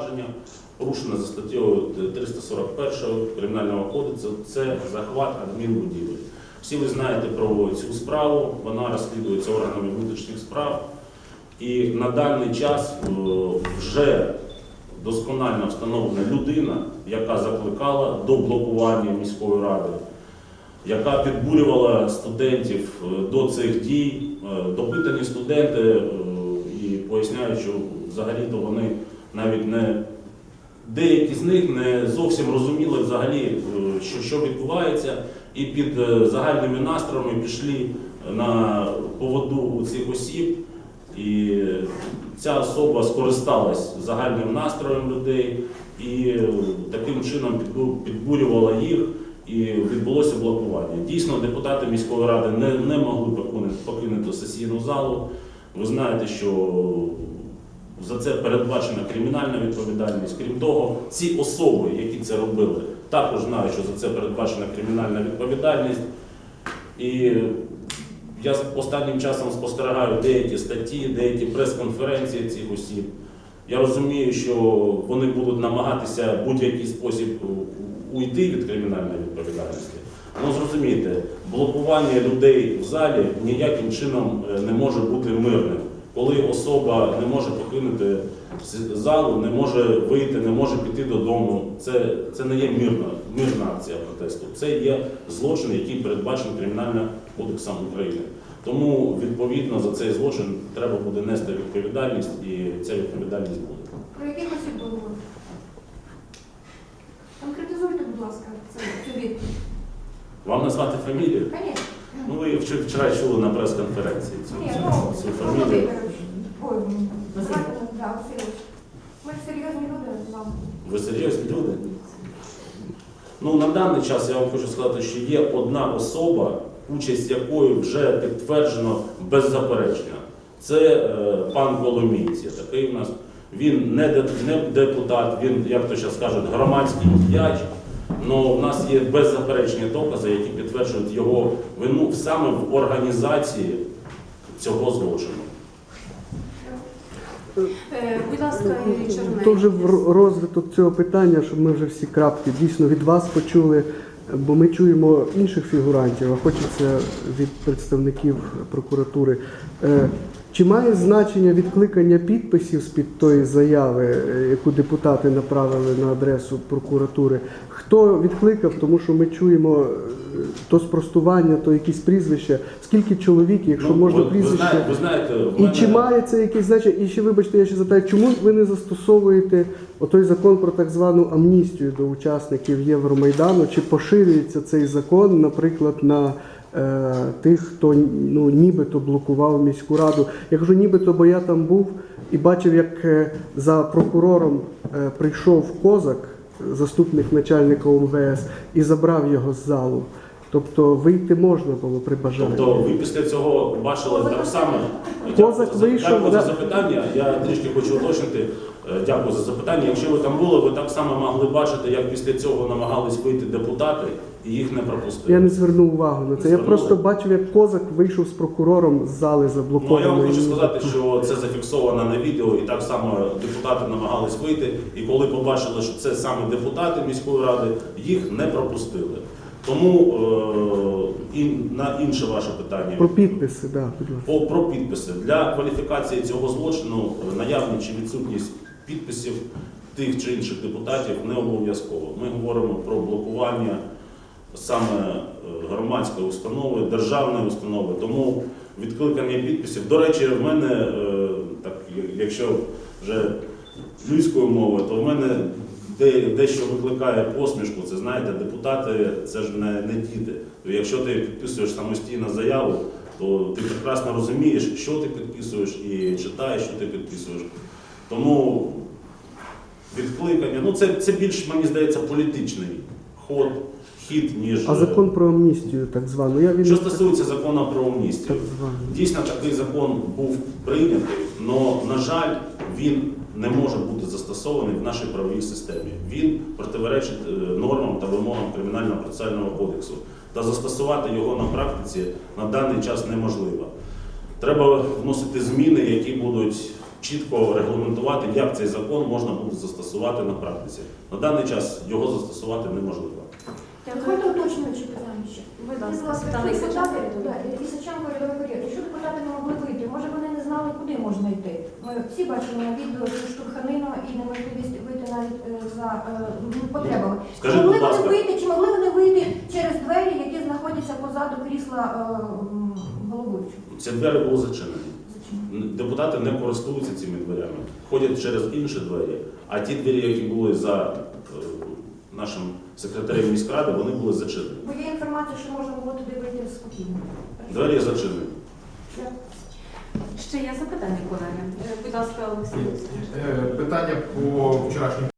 провадження, порушене за статтею 341 Кримінального кодексу. Це захват адмінбудівель. Всі ви знаєте про цю справу, вона розслідується органами внутрішніх справ. І на даний час е, вже досконально встановлена людина, яка закликала до блокування міської ради, яка підбурювала студентів е, до цих дій. Е, Допитані студенти і поясняють, що взагалі-то вони навіть не деякі з них не зовсім розуміли взагалі, е, що, що відбувається, і під е, загальними настроями пішли на поводу цих осіб. І ця особа скористалась загальним настроєм людей і е, таким чином підбурювала їх, і відбулося блокування. Дійсно, депутати міської ради не, не могли покинути, покинути сесійну залу. Ви знаєте, що за це передбачена кримінальна відповідальність. Крім того, ці особи, які це робили, також знають, що за це передбачена кримінальна відповідальність. І я останнім часом спостерігаю деякі статті, деякі прес-конференції цих осіб. Я розумію, що вони будуть намагатися будь-який спосіб уйти від кримінальної відповідальності. Ну зрозумійте, блокування людей в залі ніяким чином е, не може бути мирним. Коли особа не може покинути залу, не може вийти, не може піти додому, це, це не є мирна, мирна акція протесту. Це є злочин, який передбачений Кримінальним кодексом України. Тому відповідно за цей злочин треба буде нести відповідальність, і ця відповідальність буде. Про яких осіб говорите? Конкретизуйте, будь ласка, це, цю відповідь. Вам назвати фамілію? Конечно. Ну ви вч- вчора чули на прес-конференції цю, Ні, цю, ну, цю фамілію. Василь. давайте, да, Васильович. Ми ж серйозні люди вам. Ви серйозні люди? Ну, на даний час я вам хочу сказати, що є одна особа, участь якої вже підтверджено беззаперечно. Це е, пан Коломійці. Такий у нас. Він не, не депутат, він, як то зараз кажуть, громадський діяч. Але в нас є беззаперечні докази, які підтверджують його вину саме в організації цього злочину. Е, Будь ласка, Юрій То вже в розвиток цього питання, щоб ми вже всі крапки дійсно від вас почули, бо ми чуємо інших фігурантів, а хочеться від представників прокуратури. Чи має значення відкликання підписів з-під тої заяви, е, яку депутати направили на адресу прокуратури? Хто відкликав, тому що ми чуємо е, то спростування, то якісь прізвища. Скільки чоловік, якщо Ну, можна ви, ви, знаєте, ви знаєте, І чи має це якесь значення? І ще вибачте, я ще запитаю, чому ви не застосовуєте отой закон про так звану амністію до учасників Євромайдану? Чи поширюється цей закон, наприклад, на тих, хто ну нібито блокував міську раду? Я кажу, нібито, бо я там був і бачив, як е, за прокурором е, прийшов козак, заступник начальника МВС, і забрав його з залу. Тобто вийти можна було при бажанні. Тобто ви після цього бачили так само. Козак Дякую за- вийшов, Дякую да. за запитання. Я трішки хочу уточнити. Е, Дякую за запитання. Якщо ви там були, ви так само могли бачити, як після цього намагались вийти депутати і їх не пропустили. Я не звернув увагу на це. Я просто бачив, як козак вийшов з прокурором з зали Ну, я вам хочу сказати, що це зафіксовано на відео, і так само депутати намагались вийти. І коли побачили, що це саме депутати міської ради, їх не пропустили. Тому е, на інше ваше питання Про підписи, да, будь ласка. По про підписи для кваліфікації цього злочину е, наявність чи відсутність підписів тих чи інших депутатів не обов'язково. Ми говоримо про блокування саме е, громадської установи, державної установи. Тому відкликання підписів. До речі, в мене е, так, якщо вже людською мовою, то в мене дещо викликає посмішку. Це знаєте, депутати це ж не, не діти. Якщо ти підписуєш самостійно заяву, то ти прекрасно розумієш, що ти підписуєш і читаєш, що ти підписуєш. Тому відкликання, ну це, це більш, мені здається, політичний ход, хід, ніж. А закон про амністію, так звану. Я він Що стосується закону про амністію, так дійсно такий закон був прийнятий, але, на жаль, він не може бути застосований в нашій правовій системі. Він противоречить е, нормам та вимогам Кримінального процесуального кодексу. Та застосувати його на практиці на даний час неможливо. Треба вносити зміни, які будуть чітко регламентувати, як цей закон можна буде застосувати на практиці. На даний час його застосувати неможливо. Дозвольте уточнюючи питання ще. Будь ласка, якщо депутати, Ісаченко. рядовий період, якщо депутати не могли вийти, може вони не знали, куди можна йти. Ми всі бачимо на відео цю штурханину і неможливість вийти навіть е, за е, потребами. Чи Скажіть, могли будь вони ласка. вийти, чи могли вони вийти через двері, які знаходяться позаду крісла е, головуючого? Ці двері були зачинені. Депутати не користуються цими дверями, ходять через інші двері. А ті двері, які були за е, нашим секретарем міськради, вони були зачинені. Бо є інформація, що можна було туди вийти спокійно. Двері зачинені. Ще є запитання, колеги. Е, Будь ласка, Олексій. Е, Питання по вчорашньому